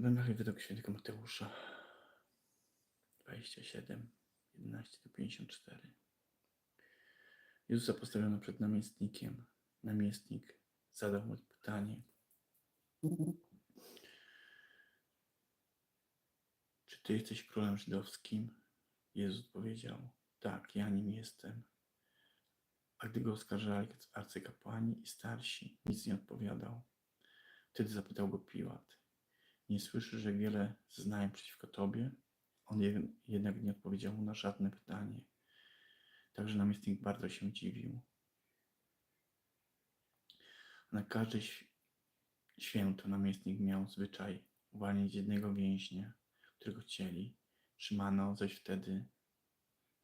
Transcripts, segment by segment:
Ewangelia według świętego Mateusza 27, 11 do 54. Jezusa postawiono przed namiestnikiem. Namiestnik zadał mu pytanie, czy ty jesteś królem żydowskim? Jezus powiedział, tak, ja nim jestem. A gdy go oskarżali arcykapłani i starsi, nic nie odpowiadał. Wtedy zapytał go Piłat, nie słyszysz, że wiele zeznają przeciwko tobie? On je- jednak nie odpowiedział mu na żadne pytanie. Także namiestnik bardzo się dziwił. Na każde święto namiestnik miał zwyczaj uwalniać jednego więźnia, którego chcieli. Trzymano zaś wtedy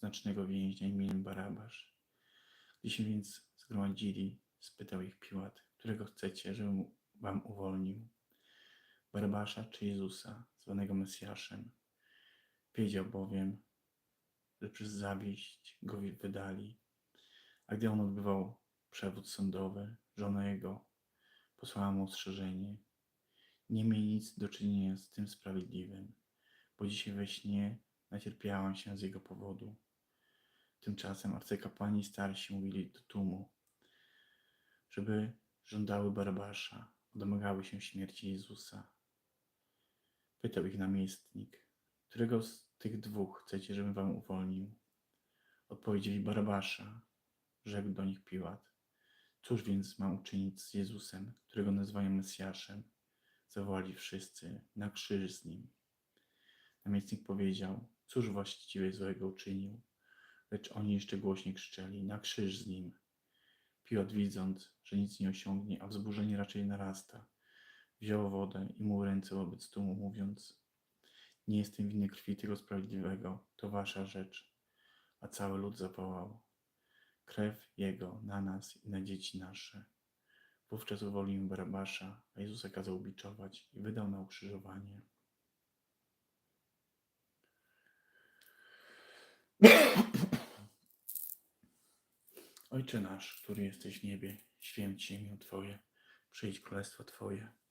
znacznego więźnia imieniem Barabasz. Gdy się więc zgromadzili, spytał ich Piłat, którego chcecie, żebym wam uwolnił? Barabasza czy Jezusa, zwanego Mesjaszem? Wiedział bowiem, że przez zawieść go wydali. A gdy on odbywał przewód sądowy, żona jego posłała mu ostrzeżenie. Nie miej nic do czynienia z tym sprawiedliwym, bo dzisiaj we śnie nacierpiałam się z jego powodu. Tymczasem arcykapłani starsi mówili do tłumu, żeby żądały Barabasza, bo domagały się śmierci Jezusa. Pytał ich namiestnik, którego z tych dwóch chcecie, żebym wam uwolnił? Odpowiedzieli Barabasza. Rzekł do nich Piłat. Cóż więc mam uczynić z Jezusem, którego nazywają Mesjaszem? Zawołali wszyscy, na krzyż z nim. Namiestnik powiedział, cóż właściwie złego uczynił? Lecz oni jeszcze głośniej krzyczeli, na krzyż z nim. Piłat widząc, że nic nie osiągnie, a wzburzenie raczej narasta, wziął wodę i mył ręce wobec tłumu, mówiąc, nie jestem winny krwi tego sprawiedliwego, to wasza rzecz. A cały lud zawołał, krew jego na nas i na dzieci nasze. Wówczas uwolnił Barabasza, a Jezusa kazał biczować i wydał na ukrzyżowanie. Ojcze nasz, który jesteś w niebie, święć się imię Twoje, przyjdź królestwo Twoje,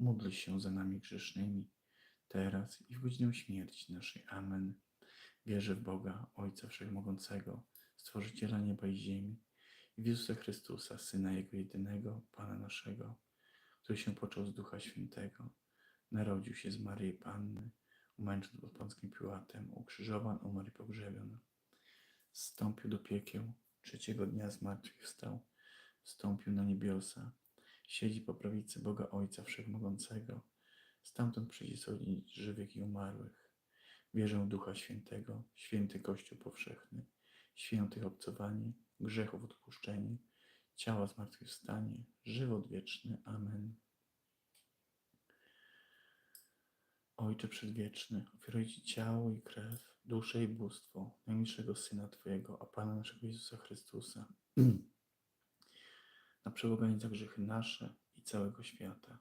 módl się za nami grzesznymi, teraz i w godzinę śmierci naszej. Amen. Wierzę w Boga, Ojca Wszechmogącego, Stworzyciela nieba i ziemi, i w Jezusa Chrystusa, Syna Jego jedynego, Pana naszego, który się począł z Ducha Świętego, narodził się z Maryi Panny, umęczony pod Pąckim Piłatem, ukrzyżowan, umarł i pogrzebion. Zstąpił do piekieł, trzeciego dnia zmartwychwstał, wstąpił na niebiosa, siedzi po prawicy Boga Ojca Wszechmogącego, stamtąd przyjdzie sądzić żywych i umarłych. Wierzę Ducha Świętego, święty Kościół powszechny, świętych obcowanie, grzechów odpuszczenie, ciała zmartwychwstanie, żywot wieczny. Amen. Ojcze Przedwieczny, ofiaruję Ci ciało i krew, duszę i bóstwo najmilszego Syna Twojego, a Pana naszego Jezusa Chrystusa, na przebłaganie za grzechy nasze i całego świata.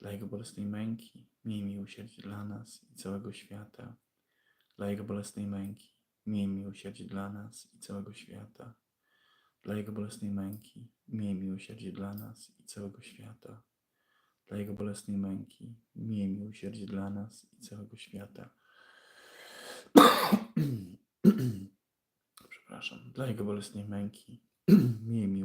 Dla Jego bolesnej męki miej miłosierdzie dla nas i całego świata. Dla Jego bolesnej męki miej miłosierdzie dla nas i całego świata. Dla Jego bolesnej męki miej miłosierdzie dla nas i całego świata. Dla Jego bolesnej męki miej miłosierdzie dla nas i całego świata. Przepraszam. Dla Jego bolesnej męki miej miłosierdzie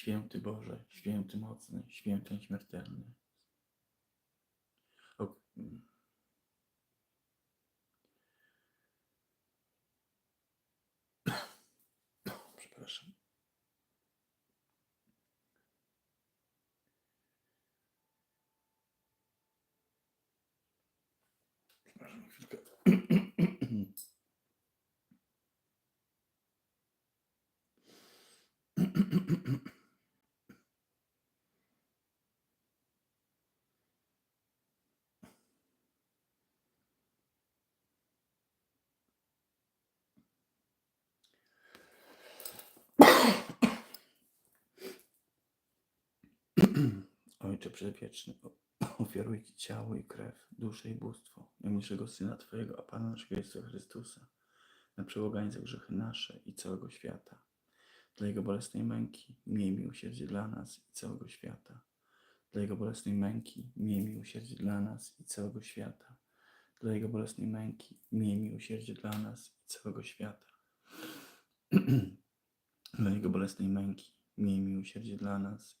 Święty Boże, święty mocny, święty nieśmiertelny. O, przepraszam. Przepraszam chwilkę. Ojcze Przedwieczny, ofiaruję Ci ciało i krew, duszę i bóstwo najmniejszego Syna Twojego, a Pana naszego Jezusa Chrystusa, na przebłaganie za grzechy nasze i całego świata. Dla Jego bolesnej męki miej miłosierdzie dla nas i całego świata. Dla Jego bolesnej męki miej miłosierdzie dla nas i całego świata. Dla Jego bolesnej męki miej miłosierdzie dla nas i całego świata. Dla Jego bolesnej męki miej miłosierdzie dla nas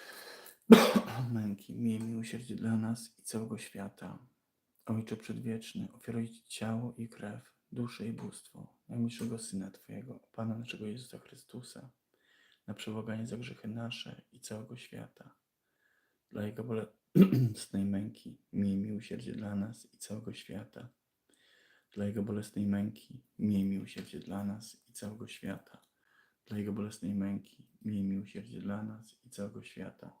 miej miłosierdzie dla nas i całego świata. Ojcze Przedwieczny, ofiaruję Ci ciało i krew, duszę i bóstwo najmniejszego Syna Twojego, Pana naszego Jezusa Chrystusa, na przebłaganie za grzechy nasze i całego świata. Dla Jego bolesnej męki miej miłosierdzie dla nas i całego świata. Dla Jego bolesnej męki miej miłosierdzie dla nas i całego świata. Dla Jego bolesnej męki miej miłosierdzie dla nas i całego świata.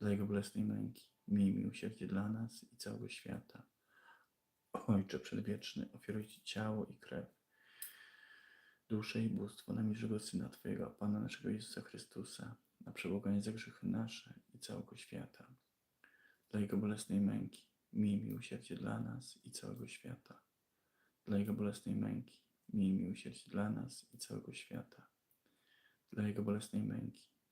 Dla Jego bolesnej męki miej miłosierdzie dla nas i całego świata. Ojcze Przedwieczny, ofiaruję Ci ciało i krew, duszę i bóstwo najmilszego Syna Twojego, Pana naszego Jezusa Chrystusa, na przebłaganie za grzechy nasze i całego świata. Dla Jego bolesnej męki miej miłosierdzie dla nas i całego świata. Dla Jego bolesnej męki miej miłosierdzie dla nas i całego świata. Dla Jego bolesnej męki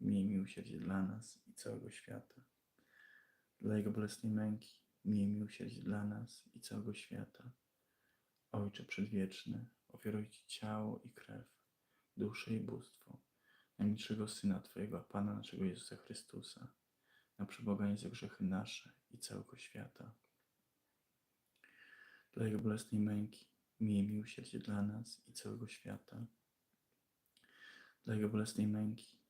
miej miłosierdzie dla nas i całego świata. Dla Jego bolesnej męki miej miłosierdzie dla nas i całego świata. Ojcze Przedwieczny, ofiaruję Ci ciało i krew, duszę i bóstwo najmilszego Syna Twojego, a Pana naszego Jezusa Chrystusa, na przebłaganie za grzechy nasze i całego świata. Dla Jego bolesnej męki miej miłosierdzie dla nas i całego świata. Dla Jego bolesnej męki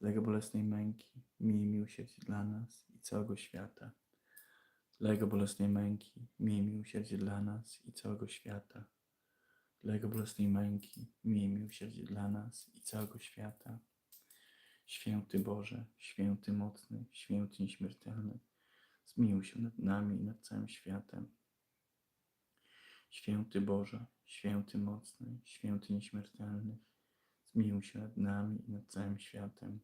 Dla Jego bolesnej męki miej miłosierdzie dla nas i całego świata. Dla Jego bolesnej męki miej miłosierdzie dla nas i całego świata. Dla Jego bolesnej męki miej miłosierdzie dla nas i całego świata. Święty Boże, święty mocny, święty nieśmiertelny, zmiłuj się nad nami i nad całym światem. Święty Boże, święty mocny, święty nieśmiertelny, zmiłuj się nad nami i nad całym światem.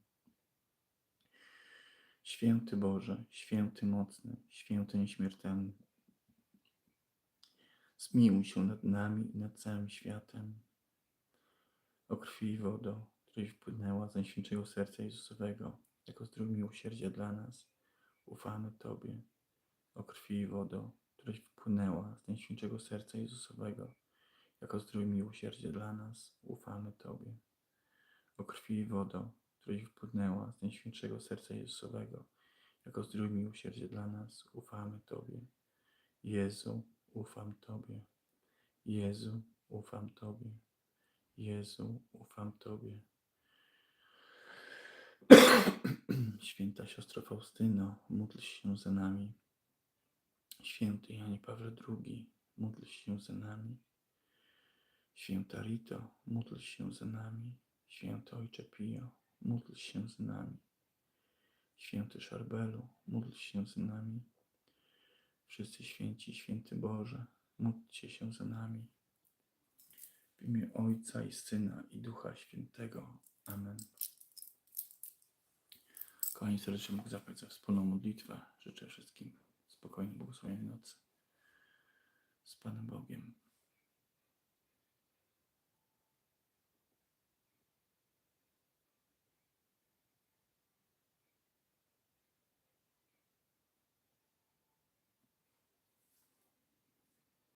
Święty Boże, święty mocny, święty nieśmiertelny, zmiłuj się nad nami i nad całym światem. O krwi i wodo, której wpłynęła z Najświętszego Serca Jezusowego, jako zdrój miłosierdzia dla nas, ufamy Tobie. O krwi i wodo, której wpłynęła z Najświętszego Serca Jezusowego, jako zdrój miłosierdzia dla nas, ufamy Tobie. O krwi i wodo, której wpłynęła z Najświętszego Serca Jezusowego, jako zdrój miłosierdzia dla nas, ufamy Tobie. Jezu, ufam Tobie. Jezu, ufam Tobie. Jezu, ufam Tobie. Święta siostro Faustyno, módl się za nami. Święty Janie Paweł II, módl się za nami. Święta Rito, módl się za nami. Święty Ojcze Pio, módl się za nami. Święty Szarbelu, módl się za nami. Wszyscy święci, święty Boże, módlcie się za nami. W imię Ojca i Syna i Ducha Świętego. Amen. Kochani, serdecznie mógł zabrać za wspólną modlitwę. Życzę wszystkim spokojnej, błogosławionej nocy. Z Panem Bogiem.